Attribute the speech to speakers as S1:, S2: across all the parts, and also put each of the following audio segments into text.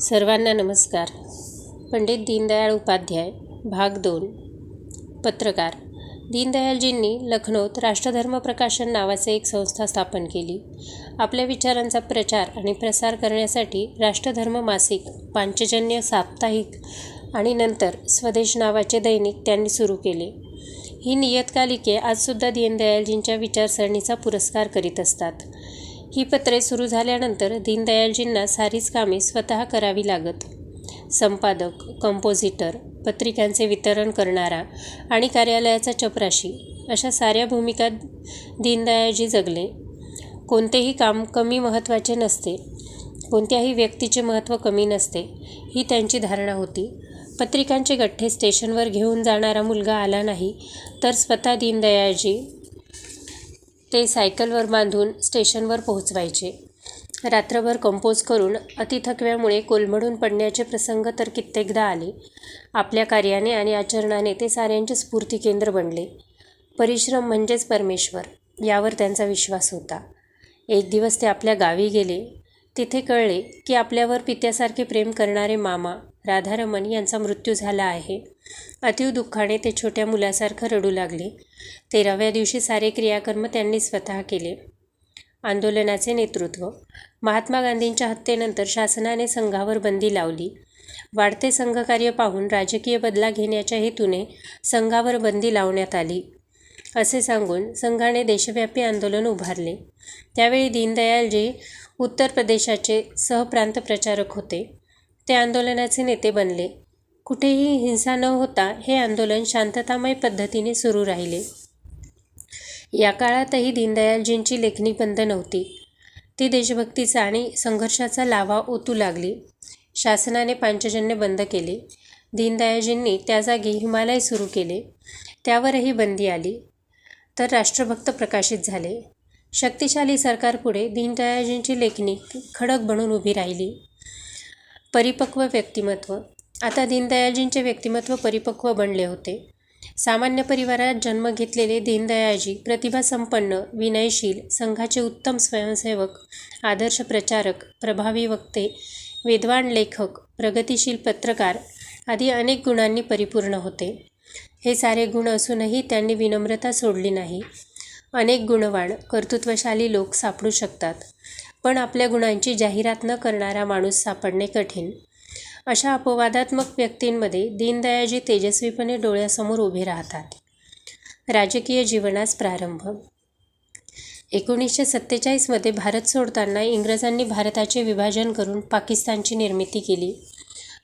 S1: सर्वांना नमस्कार. पंडित दीनदयाळ उपाध्याय भाग दोन. पत्रकार. दीनदयालजींनी लखनौत राष्ट्रधर्म प्रकाशन नावाचे एक संस्था स्थापन केली. आपल्या विचारांचा प्रचार आणि प्रसार करण्यासाठी राष्ट्रधर्म मासिक पांचजन्य साप्ताहिक आणि नंतर स्वदेश नावाचे दैनिक त्यांनी सुरू केले. ही नियतकालिके आजसुद्धा दीनदयालजींच्या विचारसरणीचा पुरस्कार करीत असतात. ही पत्रे सुरू झाल्यानंतर दीनदयालजींना सारीच कामे स्वतः करावी लागत. संपादक कंपोजिटर पत्रिकांचे वितरण करणारा आणि कार्यालयाचा चपराशी अशा साऱ्या भूमिका दीनदयाळजी जगले. कोणतेही काम कमी महत्त्वाचे नसते. कोणत्याही व्यक्तीचे महत्त्व कमी नसते ही त्यांची धारणा होती. पत्रिकांचे गठ्ठे स्टेशनवर घेऊन जाणारा मुलगा आला नाही तर स्वतः दीनदयाळजी ते सायकलवर बांधून स्टेशनवर पोहोचवायचे. रात्रभर कंपोज करून अतिथकव्यामुळे कोलमडून पडण्याचे प्रसंग तर कित्येकदा आले. आपल्या कार्याने आणि आचरणाने ते साऱ्यांचे स्फूर्ती केंद्र बनले. परिश्रम म्हणजेच परमेश्वर यावर त्यांचा विश्वास होता. एक दिवस ते आपल्या गावी गेले. तिथे कळले की आपल्यावर पित्यासारखे प्रेम करणारे मामा राधारमण यांचा मृत्यू झाला आहे. अतिव दुःखाने ते छोट्या मुलासारखं रडू लागले. तेराव्या दिवशी सारे क्रियाकर्म त्यांनी स्वतः केले. आंदोलनाचे नेतृत्व. महात्मा गांधींच्या हत्येनंतर शासनाने संघावर बंदी लावली. वाढते संघकार्य पाहून राजकीय बदला घेण्याच्या हेतूने संघावर बंदी लावण्यात आली. असे सांगून संघाने देशव्यापी आंदोलन उभारले. त्यावेळी दीनदयालजी उत्तर प्रदेशाचे सहप्रांत प्रचारक होते. ते आंदोलनाचे नेते बनले. कुठेही हिंसा न होता हे आंदोलन शांततामय पद्धतीने सुरू राहिले. या काळातही दीनदयालजींची लेखणी बंद नव्हती. ती देशभक्तीचा आणि संघर्षाचा लावा ओतू लागली. शासनाने पांचजन्य बंद केले. दीनदयालजींनी त्या जागी हिमालय सुरू केले. त्यावरही बंदी आली. तर राष्ट्रभक्त प्रकाशित झाले. शक्तिशाली सरकारपुढे दीनदयालजींची लेखणी खडक बनून उभी राहिली. परिपक्व व्यक्तिमत्व. आता दीनदयाळजींचे व्यक्तिमत्व परिपक्व बनले होते. सामान्य परिवारात जन्म घेतलेले दीनदयाळजी प्रतिभासंपन्न विनयशील संघाचे उत्तम स्वयंसेवक आदर्श प्रचारक प्रभावी वक्ते विद्वान लेखक प्रगतिशील पत्रकार आदी अनेक गुणांनी परिपूर्ण होते. हे सारे गुण असूनही त्यांनी विनम्रता सोडली नाही. अनेक गुणवान कर्तृत्वशाली लोक सापडू शकतात. पण आपल्या गुणांची जाहिरात न करणारा माणूस सापडणे कठीण. अशा अपवादात्मक व्यक्तींमध्ये दीनदयाजी तेजस्वीपणे डोळ्यासमोर उभे राहतात. राजकीय जीवनास प्रारंभ. एकोणीसशे सत्तेचाळीसमध्ये भारत सोडताना इंग्रजांनी भारताचे विभाजन करून पाकिस्तानची निर्मिती केली.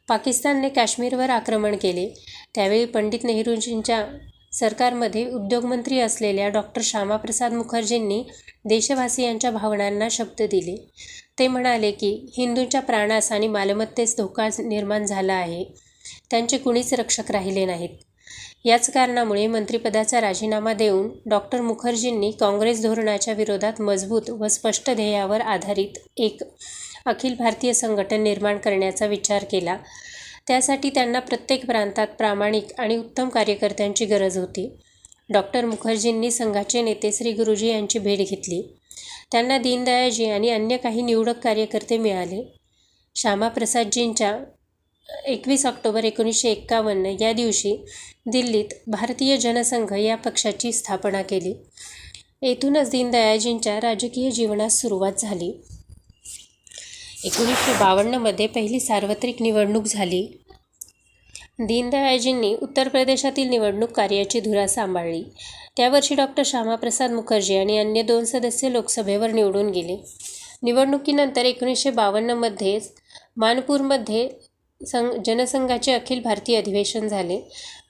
S1: पाकिस्तानने काश्मीरवर आक्रमण केले. त्यावेळी पंडित नेहरूजींच्या सरकारमध्ये उद्योगमंत्री असलेल्या डॉक्टर श्यामाप्रसाद मुखर्जींनी देशवासियांच्या भावनांना शब्द दिले. ते म्हणाले की हिंदूंच्या प्राणास आणि मालमत्तेस धोका निर्माण झाला आहे. त्यांचे कुणीच रक्षक राहिले नाहीत. याच कारणामुळे मंत्रिपदाचा राजीनामा देऊन डॉक्टर मुखर्जींनी काँग्रेस धोरणाच्या विरोधात मजबूत व स्पष्ट ध्येयावर आधारित एक अखिल भारतीय संघटन निर्माण करण्याचा विचार केला. त्यासाठी त्यांना प्रत्येक प्रांतात प्रामाणिक आणि उत्तम कार्यकर्त्यांची गरज होती. डॉक्टर मुखर्जींनी संघाचे नेते श्री गुरुजी यांची भेट घेतली. त्यांना दीनदयाळजी आणि अन्य काही निवडक कार्यकर्ते मिळाले. श्यामाप्रसादजींच्या एकवीस ऑक्टोबर एकोणीसशे एक्कावन्न या दिवशी दिल्लीत भारतीय जनसंघ या पक्षाची स्थापना केली. येथूनच दीनदयाळजींच्या राजकीय जीवनास सुरुवात झाली. एकोणीसशे बावन्नमध्ये पहिली सार्वत्रिक निवडणूक झाली. दीनदयाळजींनी उत्तर प्रदेशातील निवडणूक कार्याची धुरा सांभाळली. त्यावर्षी डॉक्टर श्यामाप्रसाद मुखर्जी आणि अन्य दोन सदस्य लोकसभेवर निवडून गेले. निवडणुकीनंतर एकोणीसशे बावन्नमध्येच मानपूरमध्ये संघ जनसंघाचे अखिल भारतीय अधिवेशन झाले.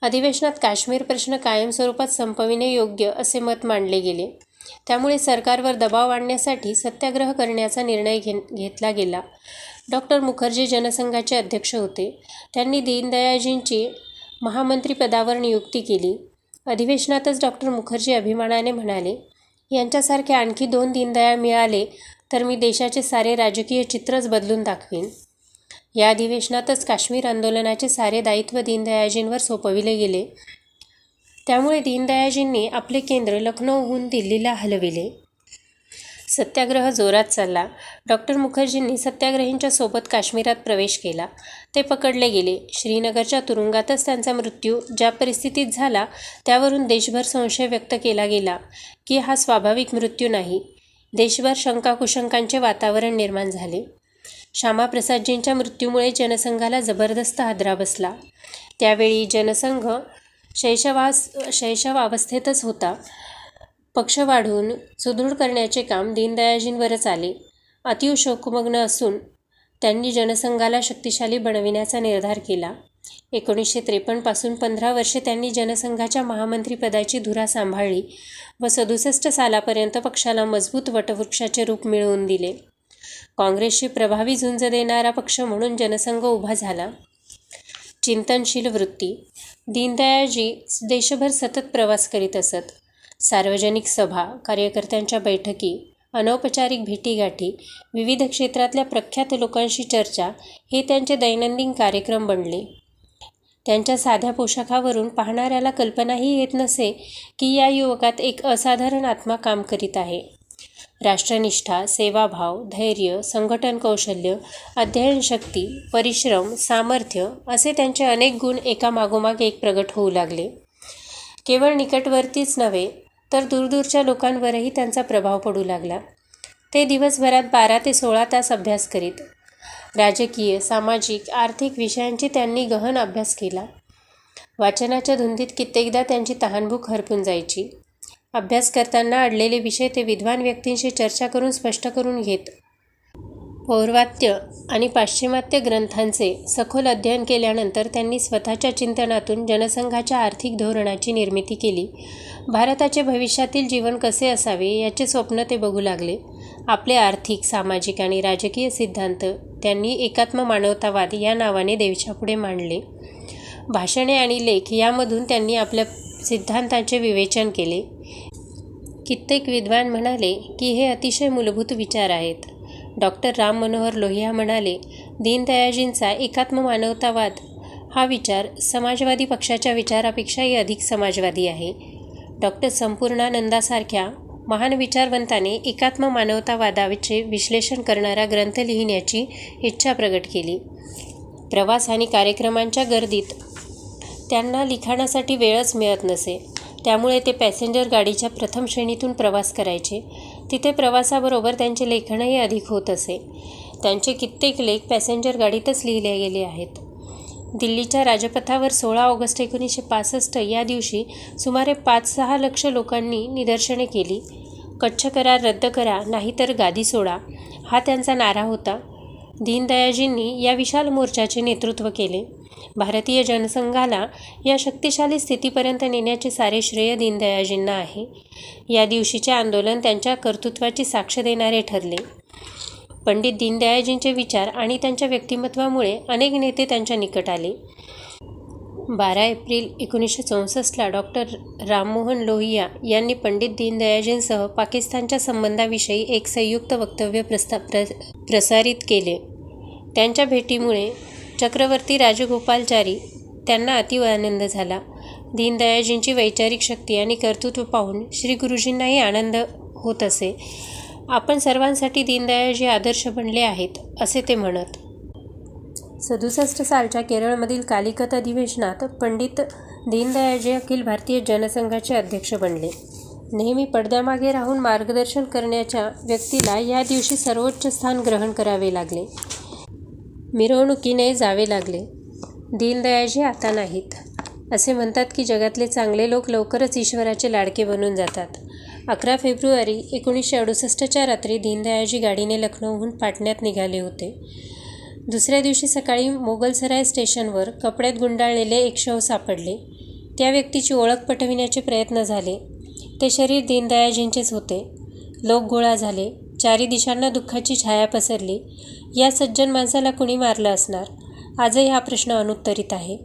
S1: अधिवेशनात काश्मीर प्रश्न कायमस्वरूपात संपविणे योग्य असे मत मांडले गेले. त्यामुळे सरकारवर दबाव आणण्यासाठी सत्याग्रह करण्याचा निर्णय घे घेतला गेला. डॉक्टर मुखर्जी जनसंघाचे अध्यक्ष होते. त्यांनी दीनदयाळजींची महामंत्रीपदावर नियुक्ती केली. अधिवेशनातच डॉक्टर मुखर्जी अभिमानाने म्हणाले यांच्यासारखे आणखी दोन दीनदयाळ मिळाले तर मी देशाचे सारे राजकीय चित्रच बदलून दाखवीन. या अधिवेशनातच काश्मीर आंदोलनाचे सारे दायित्व दीनदयाळजींवर सोपविले गेले. त्यामुळे दीनदयाळजींनी आपले केंद्र लखनौहून दिल्लीला हलविले सत्याग्रह जोरात चालला. डॉक्टर मुखर्जींनी सत्याग्रहींच्या सोबत काश्मीरात प्रवेश केला. ते पकडले गेले. श्रीनगरच्या तुरुंगातच त्यांचा मृत्यू ज्या परिस्थितीत झाला त्यावरून देशभर संशय व्यक्त केला गेला की हा स्वाभाविक मृत्यू नाही. देशभर शंकाकुशंकांचे वातावरण निर्माण झाले. श्यामाप्रसादजींच्या मृत्यूमुळे जनसंघाला जबरदस्त हादरा बसला. त्यावेळी जनसंघ शैशवास शैशवावस्थेतच होता. पक्ष वाढवून सुदृढ करण्याचे काम दीनदयाजींवरच आले. अतीव शोकमग्न असून त्यांनी जनसंघाला शक्तिशाली बनविण्याचा निर्धार केला. एकोणीसशे त्रेपन्नपासून पंधरा वर्षे त्यांनी जनसंघाच्या महामंत्रीपदाची धुरा सांभाळली व सदुसष्ट सालापर्यंत पक्षाला मजबूत वटवृक्षाचे रूप मिळवून दिले. काँग्रेसशी प्रभावी झुंज देणारा पक्ष म्हणून जनसंघ उभा झाला. चिंतनशील वृत्ती दीनदयाळजी देशभर सतत प्रवास करीत असत. सार्वजनिक सभा, कार्यकर्त्यांच्या बैठकी, अनौपचारिक भेटीगाठी, विविध क्षेत्रातल्या प्रख्यात लोकांशी चर्चा हे त्यांचे दैनंदिन कार्यक्रम बनले. त्यांच्या साध्या पोशाखावरून पाहणाऱ्याला कल्पनाही येत नसे की या युवकात एक असाधारण आत्मा काम करीत आहे. राष्ट्रनिष्ठा, सेवाभाव, धैर्य, संघटन कौशल्य, अध्ययनशक्ती, परिश्रम, सामर्थ्य असे त्यांचे अनेक गुण एकामागोमाग एक प्रगट होऊ लागले. केवळ निकटवर्तीच नव्हे तर दूरदूरच्या लोकांवरही त्यांचा प्रभाव पडू लागला. ते दिवसभरात बारा ते सोळा तास अभ्यास करीत. राजकीय, सामाजिक, आर्थिक विषयांची त्यांनी गहन अभ्यास केला. वाचनाच्या धुंदीत कित्येकदा त्यांची तहानभूक हरपून जायची. अभ्यास करताना अडलेले विषय ते विद्वान व्यक्तींशी चर्चा करून स्पष्ट करून घेत. पौर्वात्य आणि पाश्चिमात्य ग्रंथांचे सखोल अध्ययन केल्यानंतर त्यांनी स्वतःच्या चिंतनातून जनसंघाच्या आर्थिक धोरणाची निर्मिती केली. भारताचे भविष्यातील जीवन कसे असावे याचे स्वप्न ते बघू लागले. आपले आर्थिक, सामाजिक आणि राजकीय सिद्धांत त्यांनी एकात्म मानवतावाद या नावाने देशापुढे मांडले. भाषणे आणि लेख यामधून त्यांनी आपल्या सिद्धांतांचे विवेचन केले. कित्येक विद्वान म्हणाले की हे अतिशय मूलभूत विचार आहेत. डॉक्टर राम मनोहर लोहिया म्हणाले, दीनदयाजींचा एकात्म मानवतावाद हा विचार समाजवादी पक्षाच्या विचारापेक्षाही अधिक समाजवादी आहे. डॉक्टर संपूर्णानंदासारख्या महान विचारवंताने एकात्म मानवतावादाचे विश्लेषण करणारा ग्रंथ लिहिण्याची इच्छा प्रगट केली. प्रवास आणि कार्यक्रमांच्या गर्दीत त्यांना लिखाणासाठी वेळच मिळत नसे. त्यामुळे ते पॅसेंजर गाडीच्या प्रथम श्रेणीतून प्रवास करायचे. तिथे प्रवासाबरोबर त्यांचे लेखनही अधिक होत असे. त्यांचे कित्येक लेख पॅसेंजर गाडीतच लिहिले गेले आहेत. दिल्लीच्या राजपथावर सोळा ऑगस्ट एकोणीसशे पासष्ट या दिवशी सुमारे पाच-सहा लक्ष लोकांनी निदर्शने केली. कच्छ करार रद्द करा नाहीतर गादी सोडा हा त्यांचा नारा होता. दीनदयाजींनी या विशाल मोर्चाचे नेतृत्व केले. भारतीय जनसंघाला या शक्तिशाली स्थितीपर्यंत नेण्याचे सारे श्रेय दीनदयाजींना आहे. या दिवशीचे आंदोलन त्यांच्या कर्तृत्वाची साक्ष देणारे ठरले. पंडित दीनदयाळजींचे विचार आणि त्यांच्या व्यक्तिमत्वामुळे अनेक नेते त्यांच्या निकट आले. बारा एप्रिल एकोणीसशे चौसष्टला डॉक्टर राममोहन लोहिया यांनी पंडित दीनदयाळजींसह पाकिस्तानच्या संबंधाविषयी एक संयुक्त वक्तव्य प्रस्ता प्र प्रसारित केले. त्यांच्या भेटीमुळे चक्रवर्ती राजगोपालचारी त्यांना अतीव आनंद झाला. दीनदयाळजींची वैचारिक शक्ती आणि कर्तृत्व पाहून श्री गुरुजींनाही आनंद होत असे. आपण सर्वांसाठी दीनदयाळजी आदर्श बनले आहेत असे ते म्हणत. सदुसष्ट सालच्या केरळमधील कालिकत अधिवेशनात पंडित दीनदयाळजी अखिल भारतीय जनसंघाचे अध्यक्ष बनले. नेहमी पडद्यामागे राहून मार्गदर्शन करण्याच्या व्यक्तीला या दिवशी सर्वोच्च स्थान ग्रहण करावे लागले. मिरवणुकीने जावे लागले. दीनदयाळजी आता नाहीत. असे म्हणतात की जगातले चांगले लोक लवकरच ईश्वराचे लाडके बनून जातात. अकरा फेब्रुवारी एकोणीसशे अडुसष्टच्या रात्री दीनदयाळजी गाडीने लखनौहून पाटण्यात निघाले होते. दुसऱ्या दिवशी सकाळी मोगलसराय स्टेशनवर कपड्यात गुंडाळलेले एक शव सापडले. त्या व्यक्तीची ओळख पटविण्याचे प्रयत्न झाले. ते शरीर दीनदयाळजींचेच होते. लोक गोळा झाले. चारी दिशांना दुःखाची छाया पसरली. या सज्जन माणसाला कुणी मारलं असणार? आजही हा प्रश्न अनुत्तरीत आहे.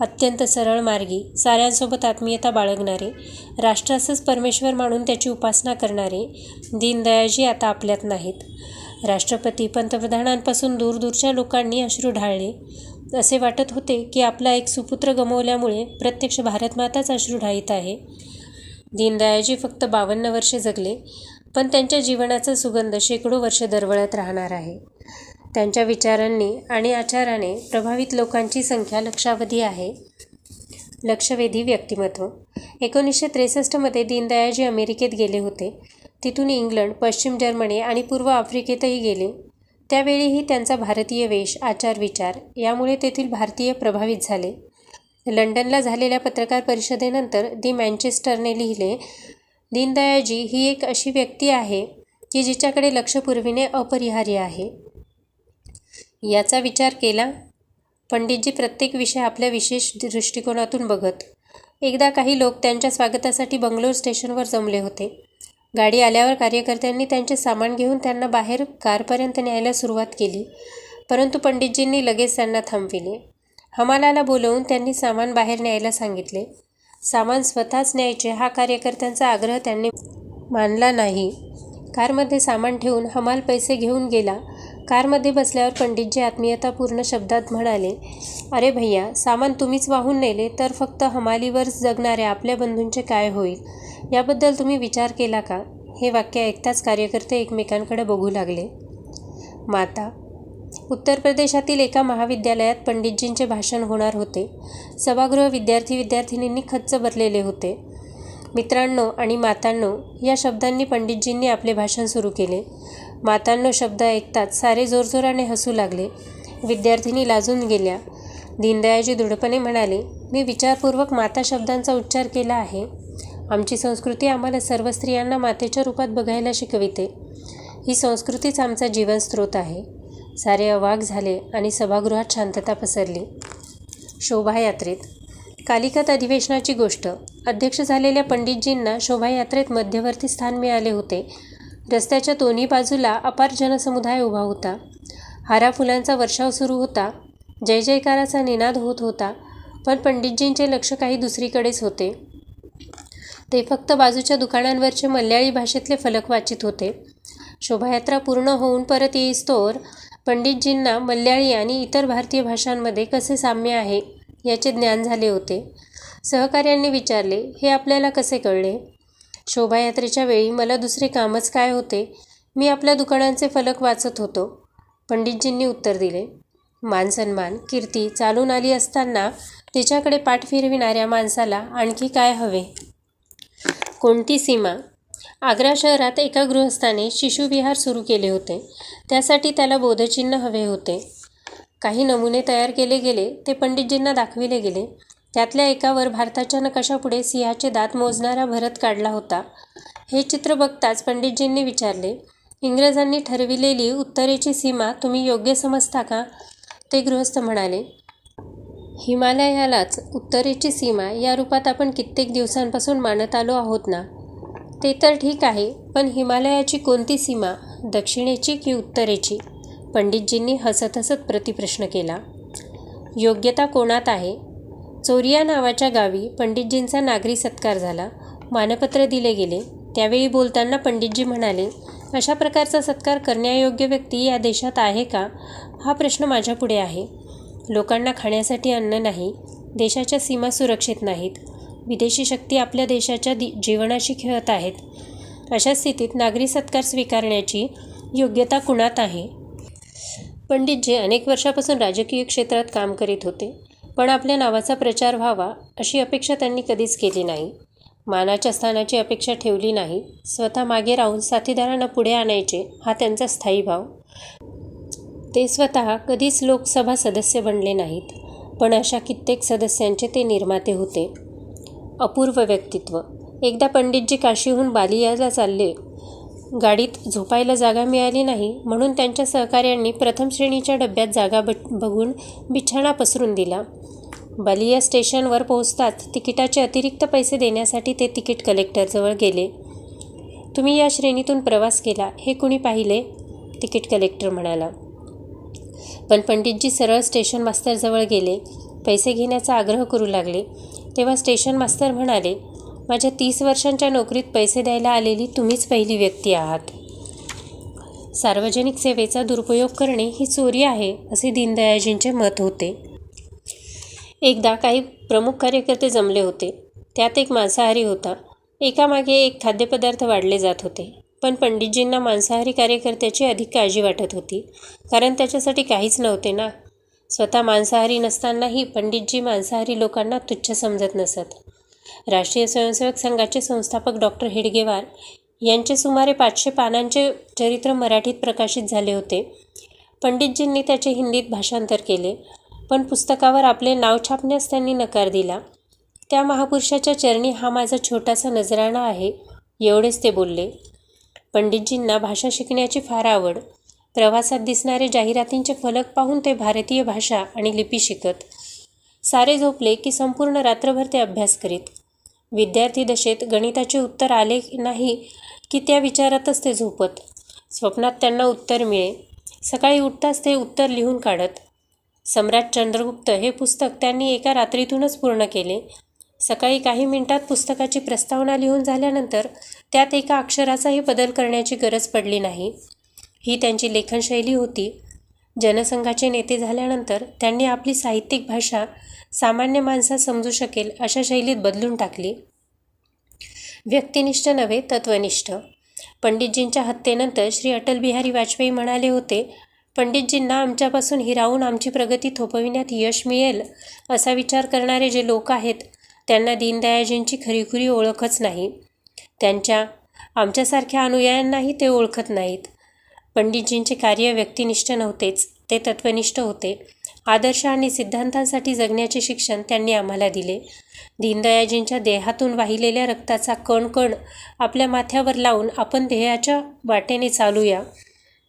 S1: अत्यंत सरळ मार्गी साऱ्यांसोबत आत्मीयता बाळगणारे, राष्ट्रासच परमेश्वर मानून त्याची उपासना करणारे दीनदयाजी आता आपल्यात नाहीत. राष्ट्रपती, पंतप्रधानांपासून दूरदूरच्या लोकांनी अश्रू ढाळले. असे वाटत होते की आपला एक सुपुत्र गमवल्यामुळे प्रत्यक्ष भारतमाताच अश्रू ढाळीत आहे. दीनदयाळजी फक्त बावन्न वर्षे जगले. पण त्यांच्या जीवनाचा सुगंध शेकडो वर्ष दरवळत राहणार आहे. त्यांच्या विचारांनी आणि आचाराने प्रभावित लोकांची संख्या लक्षावधी आहे. लक्षवेधी व्यक्तिमत्व. एकोणीसशे त्रेसष्टमध्ये दीनदयाळजी अमेरिकेत गेले होते. तिथून इंग्लंड पश्चिम जर्मनी आणि पूर्व आफ्रिकेतही गेले. त्यावेळीही त्यांचा भारतीय वेश आचार विचार यामुळे तेथील भारतीय प्रभावित झाले. लंडनला झालेल्या पत्रकार परिषदेनंतर दी मँचेस्टरने लिहिले दीनदयाळजी ही एक अशी व्यक्ती आहे की जिच्याकडे लक्ष पुरविणे अपरिहार्य आहे. याचा विचार केला पंडितजी प्रत्येक विषय आपल्या विशेष दृष्टिकोनातून बघत. एकदा काही लोक त्यांच्या स्वागतासाठी बंगलोर स्टेशनवर जमले होते. गाडी आल्यावर कार्यकर्त्यांनी त्यांचे सामान घेऊन त्यांना बाहेर कारपर्यंत न्यायला सुरुवात केली परंतु पंडितजींनी लगेच त्यांना थांबविले. हमालाला बोलवून त्यांनी सामान बाहेर न्यायला सांगितले. सामान स्वतःच न्यायचे हा कार्यकर्त्यांचा आग्रह त्यांनी मानला नाही. कारमध्ये सामान ठेवून हमाल पैसे घेऊन गेला. कारमध्ये बसल्यावर पंडितजी आत्मीयतापूर्ण शब्दात म्हणाले अरे भैया सामान तुम्हीच वाहून नेले तर फक्त हमालीवर जगणाऱ्या आपल्या बंधूंचे काय होईल? याबद्दल तुम्ही विचार केला का? हे वाक्य ऐकताच कार्यकर्ते एकमेकांकडे बघू लागले. माता उत्तर प्रदेशातील एका महाविद्यालयात पंडितजींचे भाषण होणार होते. सभागृह विद्यार्थी विद्यार्थिनींनी खच्च भरलेले होते. मित्रांनो आणि मातांनो या शब्दांनी पंडितजींनी आपले भाषण सुरू केले. मातांनो शब्द ऐकताच सारे जोरजोराने हसू लागले. विद्यार्थिनी लाजून गेल्या. दीनदयाजी दृढपणे म्हणाले मी विचारपूर्वक माता शब्दांचा उच्चार केला आहे. आमची संस्कृती आम्हाला सर्व स्त्रियांना मातेच्या रूपात बघायला शिकविते. ही संस्कृतीच आमचा जीवनस्रोत आहे. सारे अवाक झाले आणि सभागृहात शांतता पसरली. शोभायात्रेत. कालिकत अधिवेशनाची गोष्ट. अध्यक्ष झालेल्या पंडितजींना शोभायात्रेत मध्यवर्ती स्थान मिळाले होते. रस्त्याच्या दोन्ही बाजूला अपार जनसमुदाय उभा होता. हारा फुलांचा वर्षाव सुरू होता. जय जयकाराचा निनाद होत होता. पण पंडितजींचे लक्ष काही दुसरीकडेच होते. ते फक्त बाजूच्या दुकानांवरचे मल्याळी भाषेतले फलक वाचित होते. शोभायात्रा पूर्ण होऊन परत येईस्तोवर पंडितजींना मल्याळी आणि इतर भारतीय भाषांमध्ये कसे साम्य आहे याचे ज्ञान झाले होते. सहकाऱ्यांनी विचारले हे आपल्याला कसे कळले? शोभायात्रेच्या वेळी मला दुसरे कामच काय होते? मी आपल्या दुकानांचे फलक वाचत होतो. पंडितजींनी उत्तर दिले मानसन्मान कीर्ती चालून आली असताना तिच्याकडे पाठ फिरविणाऱ्या माणसाला आणखी काय हवे? कोणती सीमा आग्रा शहरात एका गृहस्थाने शिशुविहार सुरू केले होते. त्यासाठी त्याला बोधचिन्ह हवे होते. काही नमुने तयार केले गेले ते पंडितजींना दाखविले गेले. त्यातल्या एकावर भारताच्या नकाशापुढे सिंहाचे दात मोजणारा भरत काढला होता. हे चित्र बघताच पंडितजींनी विचारले इंग्रजांनी ठरविलेली उत्तरेची सीमा तुम्ही योग्य समजता का? ते गृहस्थ म्हणाले हिमालयालाच उत्तरेची सीमा या रूपात आपण कित्येक दिवसांपासून मानत आलो आहोत ना. ते तर ठीक आहे पण हिमालयाची कोणती सीमा दक्षिणेची की उत्तरेची? पंडितजींनी हसत हसत प्रतिप्रश्न केला. योग्यता कोणात आहे? चोरिया नावाच्या गावी पंडितजींचा नागरी सत्कार झाला. मानपत्र दिले गेले. त्यावेळी बोलताना पंडितजी म्हणाले अशा प्रकारचा सत्कार करण्यायोग्य व्यक्ती या देशात आहे का? हा प्रश्न माझ्यापुढे आहे. लोकांना खाण्यासाठी अन्न नाही. देशाच्या सीमा सुरक्षित नाहीत. विदेशी शक्ती आपल्या देशाच्या दि जीवनाशी खेळत आहेत. अशा स्थितीत नागरी सत्कार स्वीकारण्याची योग्यता कुणात आहे? पंडितजी अनेक वर्षापासून राजकीय क्षेत्रात काम करीत होते पण आपल्या नावाचा प्रचार व्हावा अशी अपेक्षा त्यांनी कधीच केली नाही. मानाच्या स्थानाची अपेक्षा ठेवली नाही. स्वतः मागे राहून साथीदारांना पुढे आणायचे हा त्यांचा स्थायी भाव. ते स्वतः कधीच लोकसभा सदस्य बनले नाहीत पण अशा कित्येक सदस्यांचे ते निर्माते होते. अपूर्व व्यक्तित्व. एकदा पंडितजी काशीहून बालियाला चालले. गाडीत झोपायला जागा मिळाली नाही म्हणून त्यांच्या सहकाऱ्यांनी प्रथम श्रेणीच्या डब्यात जागा ब बघून बिछाणा पसरून दिला. बालिया स्टेशनवर पोहोचतात तिकिटाचे अतिरिक्त पैसे देण्यासाठी ते तिकीट कलेक्टरजवळ गेले. तुम्ही या श्रेणीतून प्रवास केला हे कुणी पाहिले? तिकीट कलेक्टर म्हणाला. पण पंडितजी सरळ स्टेशन मास्तरजवळ गेले. पैसे घेण्याचा आग्रह करू लागले. तेव्हा स्टेशन मास्तर म्हणाले माझ्या तीस वर्षांच्या नोकरीत पैसे द्यायला आलेली तुम्हीच पहिली व्यक्ती आहात. सार्वजनिक सेवेचा दुरुपयोग करणे ही चोरी आहे असे दीनदयाळजींचे मत होते. एकदा काही प्रमुख कार्यकर्ते जमले होते. त्यात एक मांसाहारी होता. एकामागे एक खाद्यपदार्थ वाढले जात होते. पण पंडितजींना मांसाहारी कार्यकर्त्याची अधिक काळजी वाटत होती. कारण त्याच्यासाठी काहीच नव्हते ना. स्वतः मांसाहारी नसतानाही पंडितजी मांसाहारी लोकांना तुच्छ समजत नसत. राष्ट्रीय स्वयंसेवक संघाचे संस्थापक डॉक्टर हेडगेवार यांचे सुमारे पाचशे पानांचे चरित्र मराठीत प्रकाशित झाले होते. पंडितजींनी त्याचे हिंदीत भाषांतर केले पण पुस्तकावर आपले नाव छापण्यास त्यांनी नकार दिला. त्या महापुरुषाच्या चरणी हा माझा छोटासा नजराणा आहे एवढेच ते बोलले. पंडितजींना भाषा शिकण्याची फार आवड. प्रवासात दिसणारे जाहिरातींचे फलक पाहून ते भारतीय भाषा आणि लिपी शिकत. सारे झोपले की संपूर्ण रात्रभर ते अभ्यास करीत. विद्यार्थी दशेत गणिताचे उत्तर आले नाही की त्या विचारातच ते झोपत. स्वप्नात त्यांना उत्तर मिळे. सकाळी उठताच ते उत्तर लिहून काढत. सम्राट चंद्रगुप्त हे पुस्तक त्यांनी एका रात्रीतूनच पूर्ण केले. सकाळी काही मिनिटात पुस्तकाची प्रस्तावना लिहून झाल्यानंतर त्यात एका अक्षराचाही बदल करण्याची गरज पडली नाही. ही त्यांची लेखनशैली होती. जनसंघाचे नेते झाल्यानंतर त्यांनी आपली साहित्यिक भाषा सामान्य माणसास समजू शकेल अशा शैलीत बदलून टाकली. व्यक्तिनिष्ठ नव्हे तत्वनिष्ठ. पंडितजींच्या हत्येनंतर श्री अटल बिहारी वाजपेयी म्हणाले होते पंडितजींना आमच्यापासून हिरावून आमची प्रगती थोपविण्यात यश मिळेल असा विचार करणारे जे लोक आहेत त्यांना दीनदयाजींची खरीखुरी ओळखच नाही. त्यांच्या आमच्यासारख्या अनुयायांनाही ते ओळखत नाहीत. पंडितजींचे कार्य व्यक्तिनिष्ठ नव्हतेच ते तत्वनिष्ठ होते. आदर्श आणि सिद्धांतांसाठी जगण्याचे शिक्षण त्यांनी आम्हाला दिले. दीनदयाजींच्या देहातून वाहिलेल्या रक्ताचा कण कण आपल्या माथ्यावर लावून आपण ध्येयाच्या वाटेने चालूया.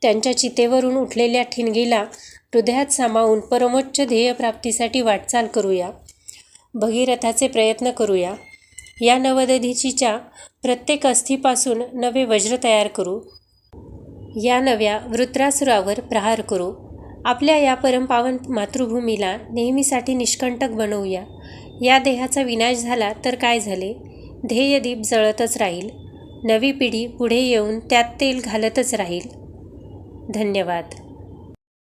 S1: त्यांच्या चितेवरून उठलेल्या ठिणगीला हृदयात सामावून परमोच्च ध्येयप्राप्तीसाठी वाटचाल करूया. भगीरथाचे प्रयत्न करूया. या नवदधीचीच्या प्रत्येक अस्थीपासून नवे वज्र तयार करू. या नव्या वृत्रासुरावर प्रहार करू. आपल्या या परमपावन मातृभूमीला नेहमीसाठी निष्कंटक बनवूया. या देहाचा विनाश झाला तर काय झाले? ध्येयदीप जळतच राहील. नवी पिढी पुढे येऊन त्यात तेल घालतच राहील. धन्यवाद.